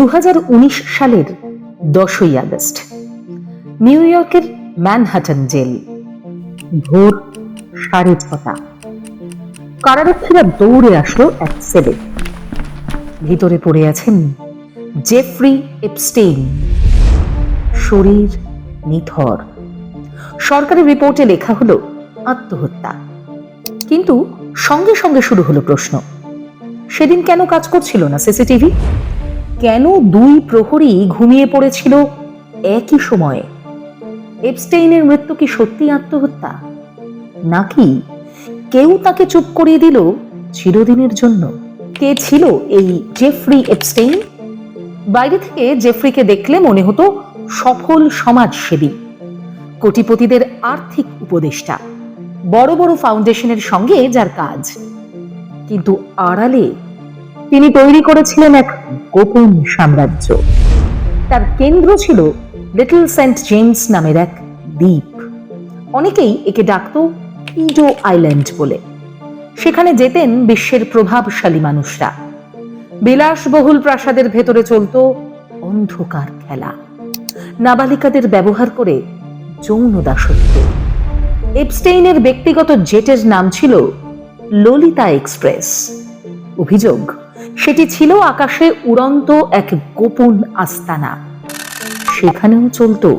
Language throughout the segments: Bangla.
দু হাজার উনিশ সালের দশই আগস্ট, নিউ ইয়র্কের ম্যানহাটন জেল, ভোর সাড়ে ছটা। কারারক্ষীরা দৌড়ে আসলো এক সেলে। ভিতরে পড়ে আছেন জেফ্রি এপস্টেইন। শরীর নিথর। সরকারি রিপোর্টে লেখা হলো আত্মহত্যা। কিন্তু সঙ্গে সঙ্গে শুরু হলো প্রশ্ন। সেদিন কেন কাজ করছিল না সিসিটিভি? কেন দুই প্রহরী ঘুমিয়ে পড়েছিল একই সময়ে? এপস্টেইনের মৃত্যু কি সত্যি আত্মহত্যা? নাকি কেউ তাকে চুপ করিয়ে দিল চিরদিনের জন্য? কে ছিল এই জেফ্রি এপস্টেইন? বাইরে থেকে জেফ্রিকে দেখলে মনে হতো সফল সমাজসেবী, কোটিপতিদের আর্থিক উপদেষ্টা, বড় বড় ফাউন্ডেশনের সঙ্গে যার কাজ। কিন্তু আড়ালে তিনি তৈরি করেছিলেন এক গোপন সাম্রাজ্য। তার কেন্দ্র ছিল লিটল সেন্ট জেমস নামের এক দ্বীপ। অনেকেই একে ডাকত ইডো আইল্যান্ড বলে। সেখানে যেতেন বিশ্বের প্রভাবশালী মানুষরা। বিলাসবহুল প্রাসাদের ভেতরে চলতো অন্ধকার খেলা। নাবালিকাদের ব্যবহার করে যৌন দাসত্ব। এপস্টেইনের ব্যক্তিগত জেটের নাম ছিল ললিতা এক্সপ্রেস। অভিযোগ সেটি ছিল আকাশে উড়ন্ত এক গোপন আস্তানা। সেখানেও চলত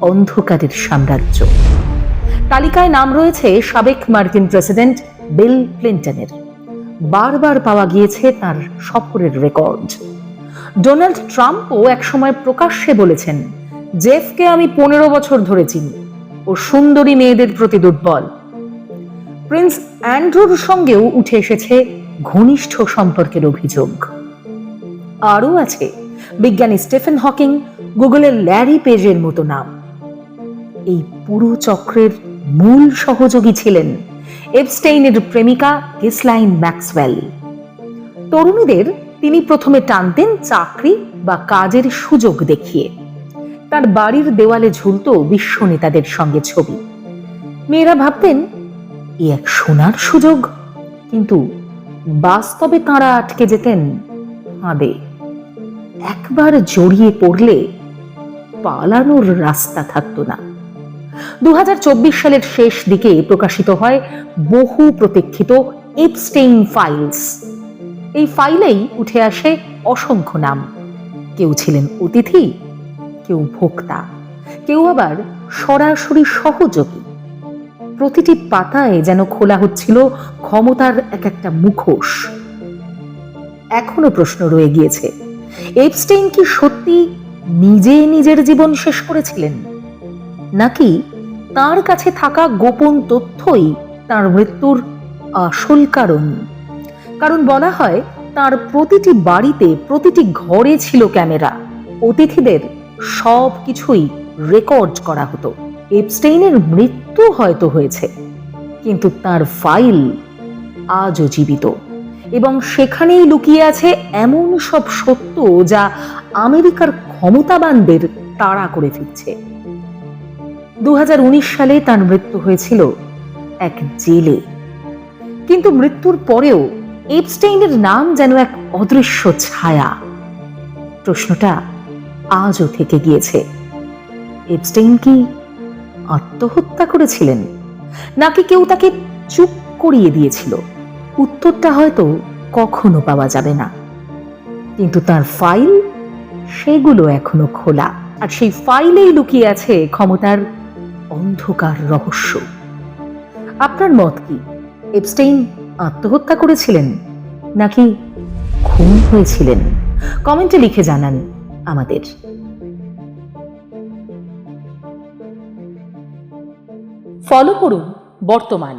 অন্ধকারের সাম্রাজ্য। তালিকায় নাম রয়েছে সাবেক মার্কিন প্রেসিডেন্ট বিল ক্লিন্টনের। বারবার পাওয়া গিয়েছে তার সফরের রেকর্ড। ডোনাল্ড ট্রাম্পও একসময় প্রকাশ্যে বলেছেন, জেফকে আমি পনেরো বছর ধরে চিনি। ও সুন্দরী মেয়েদের প্রতি দুর্বল। প্রিন্স অ্যান্ড্রুর সঙ্গেও উঠে এসেছে ঘনিষ্ঠ সম্পর্কের অভিযোগ। আরও আছে, বিজ্ঞানী স্টেফেন হকিং গুগলের ল্যারি পেজের মতো নাম। এই পুরো চক্রের মূল সহযোগী ছিলেন এপস্টেইনের প্রেমিকা গিসলাইন ম্যাক্সওয়েল। তরুণীদের তিনি প্রথমে টানতেন চাকরি বা কাজের সুযোগ দেখিয়ে। তার বাড়ির দেওয়ালে ঝুলত বিশ্ব নেতাদের সঙ্গে ছবি। মেয়েরা ভাবতেন, এ এক সোনার সুযোগ। কিন্তু বাস্তবে তাঁরা আটকে যেতেন ফাঁদে একবার জড়িয়ে পড়লে পালানোর রাস্তা থাকতো না। দু হাজার চব্বিশ সালের শেষ দিকে প্রকাশিত হয় বহু প্রতীক্ষিত এপস্টেইন ফাইলস এই ফাইলেই উঠে আসে অসংখ্য নাম। কেউ ছিলেন অতিথি, কেউ ভোক্তা, কেউ আবার সরাসরি সহযোগী। প্রতিটি পাতায় যেন খোলা হচ্ছিল ক্ষমতার এক একটা মুখোশ। এখনও প্রশ্ন রয়ে গিয়েছে এপস্টেইন কি সত্যি নিজে নিজের জীবন শেষ করেছিলেন? নাকি তার কাছে থাকা গোপন তথ্যই তার মৃত্যুর আসল কারণ? কারণ বলা হয়, তার প্রতিটি বাড়িতে, প্রতিটি ঘরে ছিল ক্যামেরা। অতিথিদের সব কিছুই রেকর্ড করা হতো। এপস্টেইনের মৃত্যু হয়তো হয়েছে, কিন্তু তার ফাইল আজও জীবিত এবং সেখানেই লুকিয়ে আছে এমন সব সত্য যা আমেরিকার ক্ষমতাবানদের তাড়া করে ফিরছে। দু সালে তার মৃত্যু হয়েছিল এক জেলে, কিন্তু মৃত্যুর পরেও এপস্টেইনের নাম যেন এক অদৃশ্য ছায়া। প্রশ্নটা আজও থেকে গিয়েছে। এপস্টেইন কি আত্মহত্যা করেছিলেন? নাকি কেউ তাকে চুপ করিয়ে দিয়েছিল? উত্তরটা হয়তো কখনো পাওয়া যাবে না। কিন্তু তার ফাইল, সেগুলো এখনও খোলা। আর সেই ফাইলেই লুকিয়ে আছে ক্ষমতার অন্ধকার রহস্য। আপনার মত কি? এপস্টেইন আত্মহত্যা করেছিলেন নাকি খুন হয়েছিলেন? কমেন্টে লিখে জানান আমাদের। ফলো করুন বর্তমান।